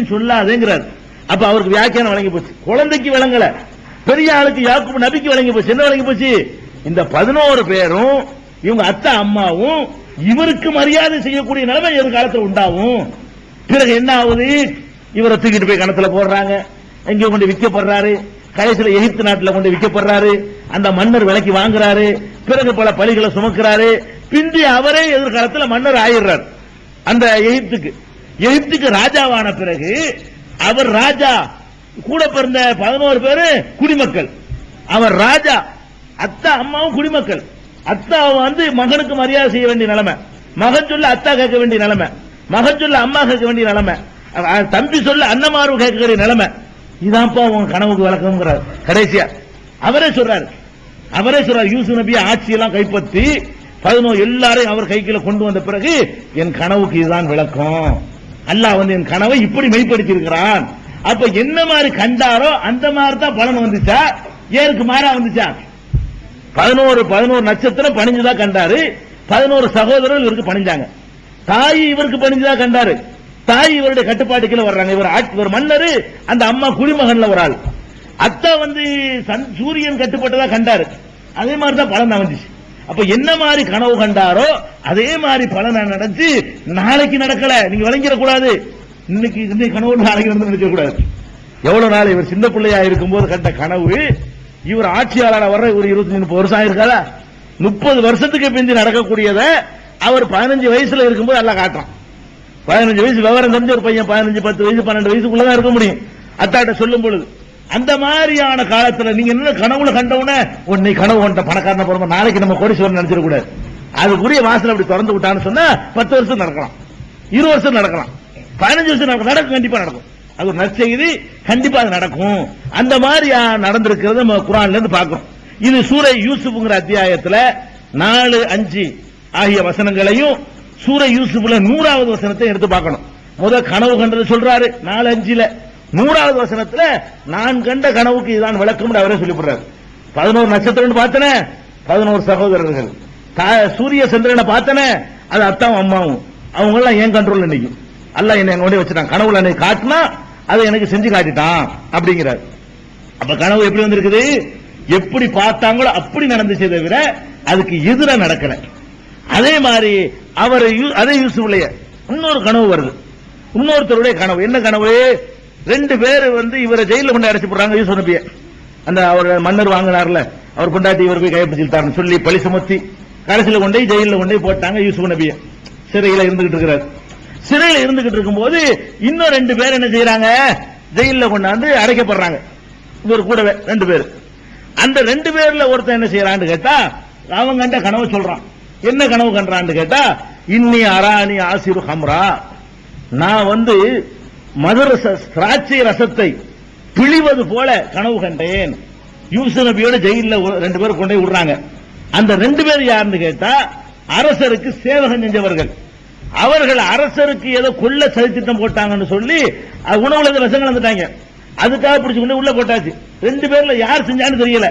சொல்லாதேங்கிறார். அப்ப அவருக்கு வியாக்கியானம் வழங்கி போச்சு. குழந்தைக்கு விளங்கல. பெரிய ஆளுக்கு யாக்கூப் நபிக்கு வழங்கி போச்சு. என்ன வழங்கி போச்சு? இந்த பதினோரு பேரும் இவங்க அத்தா அம்மாவும் இவருக்கு மரியாதை செய்யக்கூடிய நிலைமை எதிர்காலத்தில் உண்டாகும். பிறகு என்ன ஆகுது? இவரை தூக்கிட்டு போய் கணத்துல போடுறாங்க. எங்க கொண்டு விற்கப்படுறாரு. கடைசியில் எகிப்து நாட்டில் கொண்டு விற்கப்படுறாரு. அந்த மன்னர் விலைக்கு வாங்குறாரு. பிறகு பல பலிகளை சுமக்கிறாரு. பிந்தி அவரே எதிர்காலத்துல மன்னர் ஆயிடுறார். அந்த எகிப்துக்கு. எகிப்துக்கு ராஜாவான பிறகு அவர் ராஜா கூட பிறந்த பதினோரு பேரு குடிமக்கள். அவர் ராஜா அத்தா அம்மாவும் குடிமக்கள். அத்தா வந்து மகனுக்கு மரியாதை செய்ய வேண்டிய நிலைமை. மகன் சொல்ல அத்தா கேட்க வேண்டிய நிலைமை. மகன் சொல்ல அம்மா கேட்க வேண்டிய நிலைமை. தம்பி சொல்ல அண்ணமாரு கேட்க வேண்டிய நிலைமை. இதான்ப்பா உன் கனவுக்கு விளக்கம்ங்கிறார். கடைசியா அவரே சொல்றாரு. அவரே சொல்றாரு யூசு நபி ஆட்சியெல்லாம் கைப்பற்றி பதினோரு எல்லாரையும் அவர் கைக்குள்ள கொண்டு வந்த பிறகு என் கனவுக்கு இதுதான் விளக்கம். அல்லாஹ் வந்து என் கனவை இப்படி மெய்ப்படுத்தி இருக்கிறான் அப்ப என்ன மாதிரி கண்டாரோ அந்த மாதிரி தான் பலன் வந்துச்சா? ஏருக்கு மாறா வந்துச்சா? பதினோரு பதினோரு நட்சத்திரம் பணிஞ்சுதான் கண்டாரு. பதினோரு சகோதரர் இவருக்கு பணிஞ்சாங்க. தாய் இவருக்கு பணிஞ்சுதான் கண்டாரு. தாய் இவருடைய கட்டுப்பாட்டுக்குள்ள வர்றாங்க. இவர் ஆட்சி- இவர் மன்னரு அந்த அம்மா குடிமகன்ல ஒரு ஆள். அத்தா வந்து சன் சூரியன் கட்டுப்பட்டதா கண்டாரு. அதே மாதிரி தான் பலன் வந்துச்சு. அப்ப என்ன மாதிரி கனவு கண்டாரோ அதே மாதிரி பலனை நடத்தி நாளைக்கு நடக்கல. நீங்க விளங்கிட கூடாது. இன்னைக்கு இன்னைக்கு கனவு நாளைக்கு வந்து நினைக்க கூடாது. எவ்வளவு நாள் இவர் சின்ன பிள்ளையா இருக்கும்போது கண்ட கனவு இவர் ஆட்சியாளர் வர்ற ஒரு இருபத்தி முப்பது வருஷம் ஆயிருக்காதா? முப்பது வருஷத்துக்கு பிந்தி நடக்கக்கூடியத அவர் பதினஞ்சு வயசுல இருக்கும்போது எல்லாம் காட்டுறான். பதினஞ்சு வயசு விவரம் தெரிஞ்ச ஒரு பையன் பதினஞ்சு பத்து வயசு பன்னெண்டு வயசுக்குள்ளதான் இருக்க முடியும். அத்தாட்ட சொல்லும் பொழுது அந்த மாதிரியான காலத்துல நீங்க என்ன கனவுல கண்டவுடனே உன்னை கனவு கொண்ட பணக்காரன போறோம் நாளைக்கு நம்ம கோடீஸ்வரன் நினைச்சிடக்கூடாது. அதுக்குரிய வாசல் அப்படி திறந்து விட்டான்னு சொன்னா பத்து வருஷம் நடக்கலாம். இருபது வருஷம் நடக்கலாம். பதினஞ்சு வருஷம் நடக்கும். நடக்கும் கண்டிப்பா நடக்கும். அது ஒரு நற்செய்தி கண்டிப்பா அது நடக்கும். அந்த மாதிரி நடந்திருக்கிறது நம்ம குரான்ல இருந்து பாக்குறோம் இது சூரை யூசுப்ங்கிற அத்தியாயத்துல நாலு அஞ்சு ஆகிய வசனங்களையும் சூரை யூசுப்ல நூறாவது வசனத்தை எடுத்து பார்க்கணும். முதல் கனவு கண்டது சொல்றாரு நாலு அஞ்சுல. நூறாவது வசனத்துல நான் கண்ட கனவுக்கு இதுதான் விளக்கம் அவரே சொல்லிவிடுறாரு. பதினோரு நட்சத்திரம் பார்த்தன பதினோரு சகோதரர்கள். தா- சூரிய சந்திரனை பார்த்தன அது அத்தாவும் அம்மாவும். அவங்க எல்லாம் என் கண்ட்ரோல் நினைக்கும் அல்ல என்ன கொண்டு வச்சுட்டான். கனவுல என்னை காட்டினா அதை எனக்கு செஞ்சு காட்டிட்டான் அப்படிங்கிறார். அப்ப கனவு எப்படி வந்திருக்குது? எப்படி பார்த்தாங்களோ அப்படி நடந்துச்சே தவிர அதுக்கு எதிராக நடக்கல. அதே மாதிரி அவர் யூ- அதே யூசுஃபுடைய இன்னொரு கனவு வருது. இன்னொருத்தருடைய கனவு. என்ன கனவு? ரெண்டு பேர் வந்து இவரை ஜெயில கொண்டு அடைச்சு போடுறாங்க யூஸ் நபிய. அந்த அவர் மன்னர் வாங்கினார்ல அவர் கொண்டாட்டி இவர் போய் கைப்பிடிச்சுட்டாருன்னு சொல்லி பழி சுமத்தி கடைசியில் கொண்டு போய் ஜெயில கொண்டு போய் போட்டாங்க யூசுப் நபிய. சிறையில் இருந்துகிட்டு இருக்கிறார். சிறையில் இருந்துகிட்டு இருக்கும்போது இன்னும் ரெண்டு பேர் என்ன செய்யறாங்க? ஜெயில கொண்டாந்து அடைக்கப்படுறாங்க. இவர் கூடவே ரெண்டு பேர். அந்த ரெண்டு பேர்ல ஒருத்தன் என்ன செய்யறான்னு கேட்டா அவன் கண்ட கனவு சொல்றான். என்ன கனவு கண்டான்னு கேட்டா இன்னி அராணி ஆசிரு ஹம்ரா. நான் வந்து மதுரச திராட்சை ரசத்தை பிழிவது போல கனவு கண்டேன். யூசு நபியோட ஜெயில ரெண்டு பேரும் கொண்டு போய் விடுறாங்க. அந்த ரெண்டு பேர் யாருன்னு கேட்டா அரசருக்கு சேவகம் செஞ்சவர்கள். அவர்கள் அரசருக்கு ஏதோ கொள்ள சதித்திட்டம் போட்டாங்கன்னு சொல்லி அது உணவுல ரசங்கள் கலந்துட்டாங்க அதுக்காக பிடிச்சு கொண்டு உள்ள போட்டாச்சு. ரெண்டு பேர்ல யார் செஞ்சான்னு தெரியல.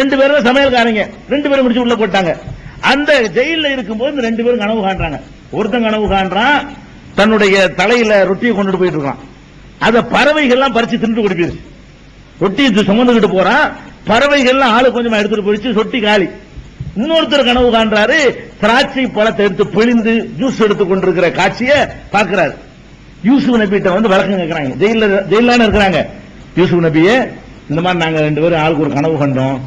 ரெண்டு பேரும் சமையல்காரங்க. ரெண்டு பேரும் பிடிச்சு உள்ள போட்டாங்க. அந்த ஜெயில இருக்கும்போது ரெண்டு பேரும் கனவு காண்றாங்க. ஒருத்தன் கனவு காண்றான் தன்னுடைய தலையில ரொட்டியை கொண்டுட்டு போயிட்டு இருக்கான். அத பறவைகள்லாம் பறிச்சு தின்னுட்டு ஓடி ரொட்டி ரொட்டியை சுமந்துகிட்டு போறான் பறவைகள்லாம் ஆளு கொஞ்சமா எடுத்துட்டு போயிடுச்சு சொட்டி காலி. இன்னொருத்தர் கனவு காண்றாரு திராட்சை பழத்தை எடுத்து பிழிந்து ஜூஸ் எடுத்து கொண்டிருக்கிற காட்சியை பார்க்கிறாரு. யூசுப் நபிட்ட வந்து வழக்கம் கேட்கறாங்க. ஜெயில ஜெயிலான இருக்கிறாங்க. யூசுப் நபியே இந்த மாதிரி நாங்க ரெண்டு பேரும் ஆளுக்கு ஒரு கனவு கண்டோம்.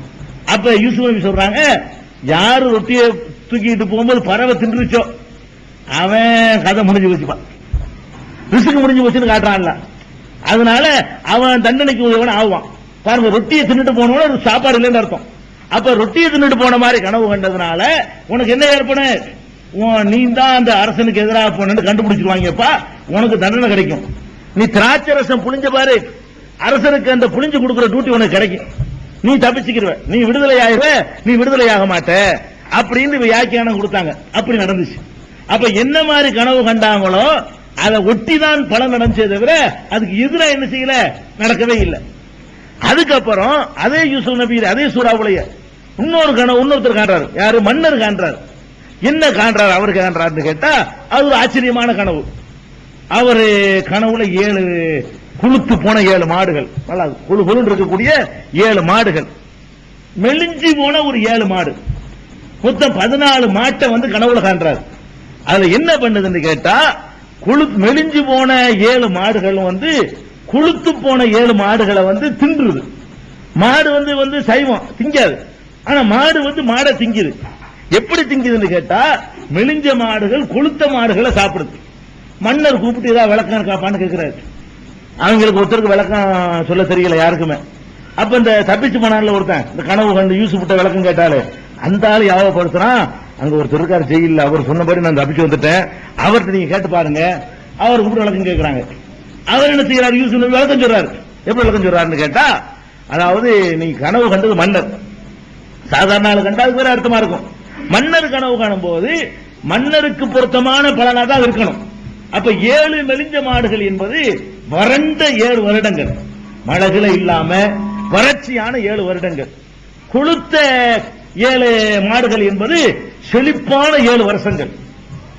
அப்ப யூசுப் நபி சொல்றாங்க யாரு ரொட்டியை தூக்கிட்டு போகும்போது பறவை தின்றுச்சோ? அவன் கதை முடிஞ்சு வச்சுப்பான் ரிசுக்கு முடிஞ்சு போச்சுன்னு காட்டுறான்ல. அதனால அவன் தண்டனைக்கு உதவன ஆவான். பாருங்க ரொட்டியை தின்னுட்டு போனவன ஒரு சாப்பாடு இல்லைன்னு அர்த்தம். அப்ப ரொட்டியை தின்னுட்டு போன மாதிரி கனவு கண்டதுனால உனக்கு என்ன ஏற்படும் உன் நீ தான் அந்த அரசனுக்கு எதிராக போனன்னு கண்டுபிடிச்சிருவாங்கப்பா. உனக்கு தண்டனை கிடைக்கும். நீ திராட்சை ரசம் புளிஞ்ச பாரு. அரசனுக்கு அந்த புளிஞ்சு கொடுக்கிற டியூட்டி உனக்கு கிடைக்கும். நீ தப்பிச்சுக்கிருவ. நீ விடுதலை ஆயிடுவ நீ விடுதலை ஆக மாட்ட. அப்படின்னு வியாக்கியானம் கொடுத்தாங்க. அப்படி நடந்துச்சு. அப்ப என்ன மாதிரி கனவு கண்டாங்களோ அதை ஒட்டி தான் பலன் நடந்துச்சே தவிர அதுக்கு எதிராக என்ன செய்யல? நடக்கவே இல்லை. அதுக்கப்புறம் அதே யூசுப் நபி அதே சூறாவுடைய இன்னொரு கனவு இன்னொருத்தர் காண்றாரு. யாரு? மன்னர் காண்றாரு. என்ன காண்றாரு? அவர் காண்றாருன்னு கேட்டா அது ஒரு ஆச்சரியமான கனவு. அவர் கனவுல ஏழு குளுத்து போன ஏழு மாடுகள். நல்லா குழு குழு இருக்கக்கூடிய ஏழு மாடுகள். மெலிஞ்சு போன ஒரு ஏழு மாடு. மொத்தம் பதினாலு மாட்டை வந்து கனவுல காண்றாரு. அதுல என்ன பண்ணுதுன்னு கேட்டா குழு மெலிஞ்சு போன ஏழு மாடுகள் வந்து குளுத்து போன ஏழு மாடுகளை வந்து தின்றுது. மாடு வந்து வந்து சைவம் திங்காது. ஆனா மாடு வந்து மாடை திங்குது. எப்படி திங்குதுன்னு கேட்டா மெலிஞ்ச மாடுகள் கொளுத்த மாடுகளை சாப்பிடுது. மன்னர் கூப்பிட்டு ஏதாவது விளக்கம் இருக்காப்பான்னு கேட்கிறாரு அவங்களுக்கு ஒருத்தருக்கு விளக்கம் சொல்ல தெரியல யாருக்குமே. அப்ப இந்த தப்பிச்சு போனான்ல ஒருத்தன் இந்த கனவு கண்டு யூஸ் விட்ட விளக்கம் கேட்டாலே அந்த ஆளு யாவப்படுத்துறான் அங்க ஒருத்தர் இருக்காரு ஜெயில அவர் சொன்னபடி நான் தப்பிச்சு வந்துட்டேன். அவர்கிட்ட நீங்க கேட்டு பாருங்க. அவர் கூப்பிட்டு விளக்கம் கேட்கிறாங்க அவர் என்ன செய்யறாரு? யூஸ் விளக்கம் சொல்றாரு. எப்படி விளக்கம் சொல்றாருன்னு கேட்டா அதாவது நீங்க கனவு கண்டது மன்னர். சாதாரண ஆளு கண்டா அதுக்கு வேற அர்த்தமா இருக்கும். மன்னர் கனவு காணும் போது மன்னருக்கு பொருத்தமான பலனா தான் இருக்கணும். அப்ப ஏழு மெலிஞ்ச மாடுகள் என்பது வறண்ட ஏழு வருடங்கள். மழைகளை இல்லாம வறட்சியான ஏழு வருடங்கள். கொளுத்த ஏழு மாடுகள் என்பது செழிப்பான ஏழு வருஷங்கள்.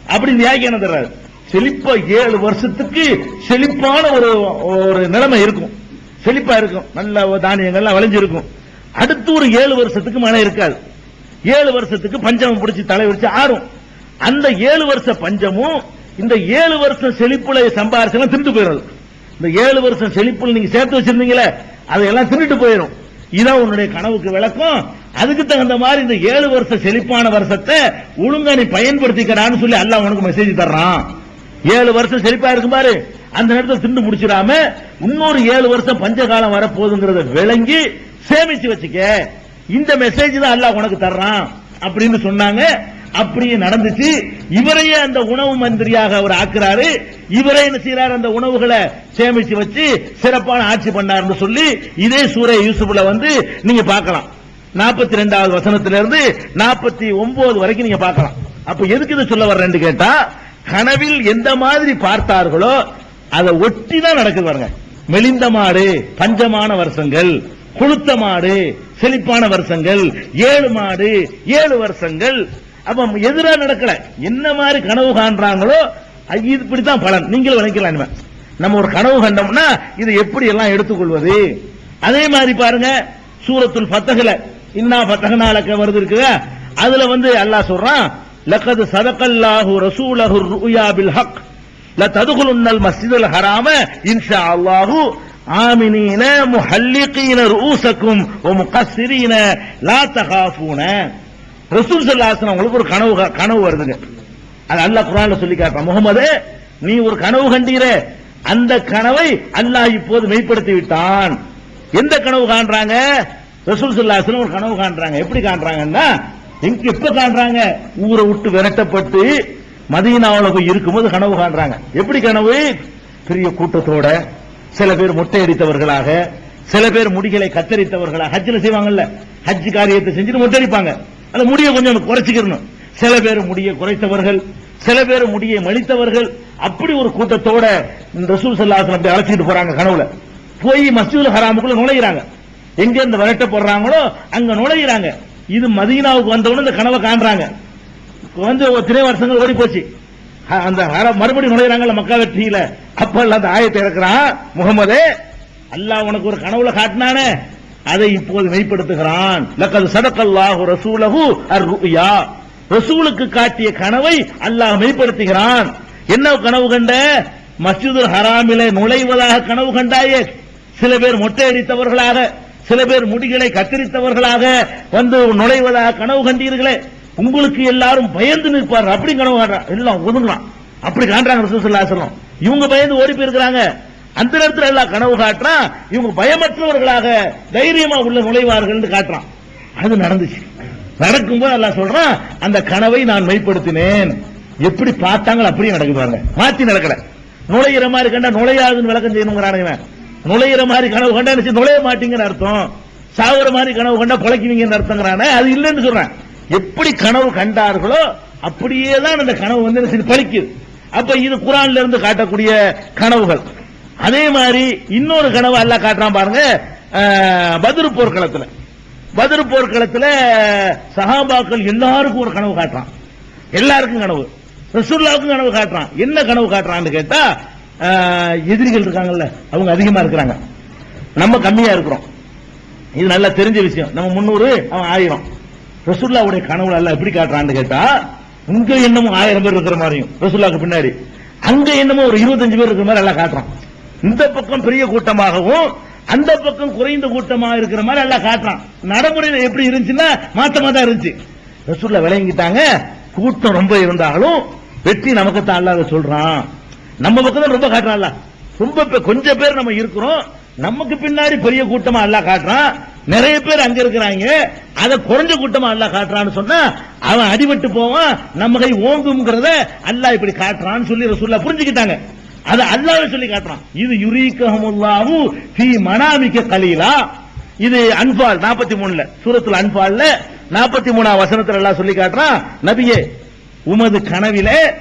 அப்படி வியாக்கியானம் தர்றாரு? செழிப்பா ஏழு வருஷத்துக்கு செழிப்பான ஒரு ஒரு நிலைமை இருக்கும். செழிப்பா இருக்கும். நல்ல தானியங்கள்லாம் விளைஞ்சிருக்கும். அடுத்து ஒரு ஏழு வருஷத்துக்கு மழை இருக்காது. ஏழு வருஷத்துக்கு பஞ்சமம் பிடிச்சி தலை வச்சு ஆறும். அந்த ஏழு வருஷ பஞ்சமும் இந்த ஏழு வருஷம் செழிப்புல சம்பாரிச்செல்லாம் திண்டு போயிடும் இந்த ஏழு வருஷம் செழிப்புல நீங்க சேர்த்து வச்சிருந்தீங்களே அதையெல்லாம் திருட்டு போயிடும். இதான் உன்னுடைய கனவுக்கு விளக்கம். அதுக்கு தகுந்த மாதிரி இந்த ஏழு வருஷம் செழிப்பான வருஷத்தை ஒழுங்கா நீ பயன்படுத்திக்கிறான்னு சொல்லி அல்லாஹ் உனக்கு மெசேஜ் தர்றான். ஏழு வருஷம் செழிப்பா இருக்கும் பாரு. அந்த நேரத்தில் திண்டு முடிச்சிடாம இன்னொரு ஏழு வருஷம் பஞ்சகாலம் வரப்போகுதுங்கிறத விளங்கி சேமிச்சு வச்சுக்க. இந்த மெசேஜ் தான் அல்லாஹ் உனக்கு தர்றான் அப்படின்னு சொன்னாங்க. அப்படியே நடந்துச்சு. இவரையே அந்த உணவு மந்திரியாக அவர் ஆக்குறாரு. இவரே என்ன செய்யறாரு அந்த உணவுகளை சேமிச்சு வச்சு சிறப்பான ஆட்சி பண்ணாருன்னு சொல்லி இதே சூரிய யூசுப்ல வந்து நீங்க பார்க்கலாம். நாற்பத்தி ரெண்டாவது வசனத்திலிருந்து நாற்பத்தி ஒன்பது வரைக்கும் நீங்க பார்க்கலாம். அப்ப எதுக்கு இது சொல்ல வர்றேன்னு கேட்டா கனவில் எந்த மாதிரி பார்த்தார்களோ அதை ஒட்டி தான் நடக்குது பாருங்க. மெலிந்த மாடு பஞ்சமான வருஷங்கள் கொளுத்த மாடு செழிப்பான வருஷங்கள் ஏழு மாடு ஏழு வருஷங்கள். அப்ப எதிராக நடக்கல. என்ன மாதிரி கனவு காண்றாங்களோ அது இப்படித்தான் பலன். நீங்களும் நினைக்கலாம் நம்ம ஒரு கனவு கண்டோம்னா இதை எப்படி எல்லாம் எடுத்துக்கொள்வது? அதே மாதிரி பாருங்க சூரத்துல் ஃபத்தஹ்ல இன்னா ஃபத்தஹ்னாலக்க வருது இருக்குதா அதுல வந்து அல்லாஹ் சொல்றான் லக்கது சதகல்லாஹு ரசூலஹு ருயா பில் ஹக் لتدخلن المسجد الحرام ان شاء الله آمنين محلقين رؤوسكم ومقصرين لا تخافون ரசூல் ஸல்லல்லாஹு உங்களுக்கு ஒரு கனவு கனவு வருதுங்க அது அல்லாஹ் குர்ஆன்ல சொல்லி காட்டுறான் முகமது நீ ஒரு கனவு கண்டீரே அந்த கனவை அல்லாஹ் இப்போது மெய்ப்படுத்தி விட்டான் எந்த கனவு காண்றாங்க ரசூல் ஸல்லல்லாஹு ஒரு கனவு காண்றாங்க. எப்படி காண்றாங்கன்னா எங்க எப்ப காண்றாங்க. ஊரை விட்டு விரட்டப்பட்டு மதியனாவில் போய் இருக்கும்போது கனவு காண்றாங்க. எப்படி கனவு? பெரிய கூட்டத்தோட சில பேர் மொட்டை அடித்தவர்களாக சில பேர் முடிகளை கத்தரித்தவர்களாக. ஹஜ்ஜில் செய்வாங்கல்ல ஹஜ் காரியத்தை செஞ்சுட்டு மொட்டை அடிப்பாங்க. அந்த முடியை கொஞ்சம் குறைச்சிக்கிறணும் சில பேர் முடியை குறைத்தவர்கள் சில பேர் முடியை மலித்தவர்கள். அப்படி ஒரு கூட்டத்தோட இந்த ரசூல் சல்லாசன் அப்படி அழைச்சிட்டு போறாங்க கனவுல. போய் மசூல் ஹராமுக்குள்ள நுழைகிறாங்க எங்க இந்த விரட்ட போடுறாங்களோ அங்க நுழையிறாங்க. இது மதீனாவுக்கு வந்தவொடனே இந்த கனவை காண்றாங்க. வந்து திரை வருஷங்கள் ஓடி போச்சு அந்த ஹர- மறுபடியும் நுழையிறாங்கல்ல மக்கா வெற்றியில. அப்ப அந்த ஆயத்தை இறக்குறான் முகமது அல்லாஹ் உனக்கு ஒரு கனவுல காட்டினானே அதை இப்போது மெய்ப்படுத்துகிறான் லக்கது சதக்கல்லாஹு ரசூலகு அர்ருயா. ரசூலுக்கு காட்டிய கனவை அல்லாஹ் மெய்ப்படுத்துகிறான் என்ன கனவு கண்ட? மஸ்ஜிதுல் ஹராமில நுழைவதாக கனவு கண்டாயே. சில பேர் மொட்டை அடித்தவர்களாக. சில பேர் முடிகளை கத்தரித்தவர்களாக வந்து நுழைவதாக கனவு கண்டீர்களே? உங்களுக்கு எல்லாரும் பயந்து நிற்பார் அப்படி கனவு காண்றான் எல்லாம் ஒதுங்கலாம். அப்படி காண்றாங்க ரசூல் ஸல்லல்லாஹு இவங்க பயந்து ஓடி போயிருக்கிறாங்க. அந்த நேரத்தில் எல்லாம் கனவு காட்டுறான் இவங்க பயமற்றவர்களாக தைரியமா உள்ள நுழைவார்கள் காட்டுறான். அது நடந்துச்சு. நடக்கும்போது எல்லாம் சொல்றான் அந்த கனவை நான் மெய்ப்படுத்தினேன் எப்படி பார்த்தாங்களோ அப்படியே நடக்குவாங்க மாத்தி நடக்கல. நுழையிற மாதிரி கண்டா நுழையாதுன்னு விளக்கம் செய்யணுங்கிறானுங்க இவன். நுழையிற மாதிரி கனவு கண்டா நுழைய மாட்டீங்கன்னு அர்த்தம். சாகுற மாதிரி கனவு கண்டா பொழைக்குவீங்கன்னு அர்த்தங்கிறானே? அது இல்லைன்னு சொல்றேன். எப்படி கனவு கண்டார்களோ அப்படியே தான் அந்த கனவு வந்து என்ன செய்யுது? அப்ப இது குரான்ல இருந்து காட்டக்கூடிய கனவுகள். அதே மாதிரி இன்னொரு கனவு அல்ல காட்டுறான் பாருங்க. அஹ், போர்க்களத்தில். போர்க்களத்துல போர்க்களத்தில் சஹாபாக்கள் எல்லாருக்கும் ஒரு கனவு காட்டுறான். எல்லாருக்கும் கனவு. ரசூல்லாவுக்கும் கனவு காட்டுறான். என்ன கனவு காட்டுறான்னு கேட்டா எதிரிகள் இருக்காங்கல்ல அவங்க அதிகமா இருக்கிறாங்க. நம்ம கம்மியா இருக்கிறோம். இது நல்லா தெரிஞ்ச விஷயம். நம்ம முன்னூறு அவன் ஆயிரம். ரசுல்லாவுடைய கனவுல எல்லாம் எப்படி காட்டுறான்னு கேட்டா இங்க என்னமோ ஆயிரம் பேர் இருக்கிற மாதிரியும். ரசூல்லாக்கு பின்னாடி. அங்க என்னமோ ஒரு இருபத்தஞ்சு பேர் இருக்கிற மாதிரி எல்லாம் காட்டுறான். இந்த பக்கம் பெரிய கூட்டமாகவும் அந்த பக்கம் குறைந்த கூட்டமா இருக்கிற மாதிரி எல்லாம் காட்டுறான். நடைமுறையில் எப்படி இருந்துச்சுன்னா மாத்தமா தான் இருந்துச்சு. ரசூல்லா விளங்கிட்டாங்க. கூட்டம் ரொம்ப இருந்தாலும் வெற்றி நமக்கு தான் அல்லாத சொல்றான். நம்ம பக்கம் தான் ரொம்ப காட்டுறான்ல. ரொம்ப பே- கொஞ்சம் பேர் நம்ம இருக்கிறோம். நமக்கு பின்னாடி பெரிய கூட்டமா எல்லாம் காட்டுறான். நிறைய பேர் அங்க இருக்கிறாங்க. அதை குறைஞ்ச கூட்டமா எல்லாம் காட்டுறான்னு சொன்னா அவன் அடிபட்டு போவான். நம்ம கை ஓங்குங்கிறத அல்லாஹ் இப்படி காட்டுறான்னு சொல்லி ரசூல்லா புரிஞ்சுக்கிட்டாங்க. அது அல்லாவே சொல்லி காட்டுறான். இது யுரீக்கஹமுல்லாஹு ஃபீ மனாமிக்க கலீலா. இது அன்பால் 43 மூணுல சூரத்தில் அன்பால்ல 43 மூணாம் வசனத்தில் எல்லாம் சொல்லி காட்டுறான். நபியே உமது கனவிலே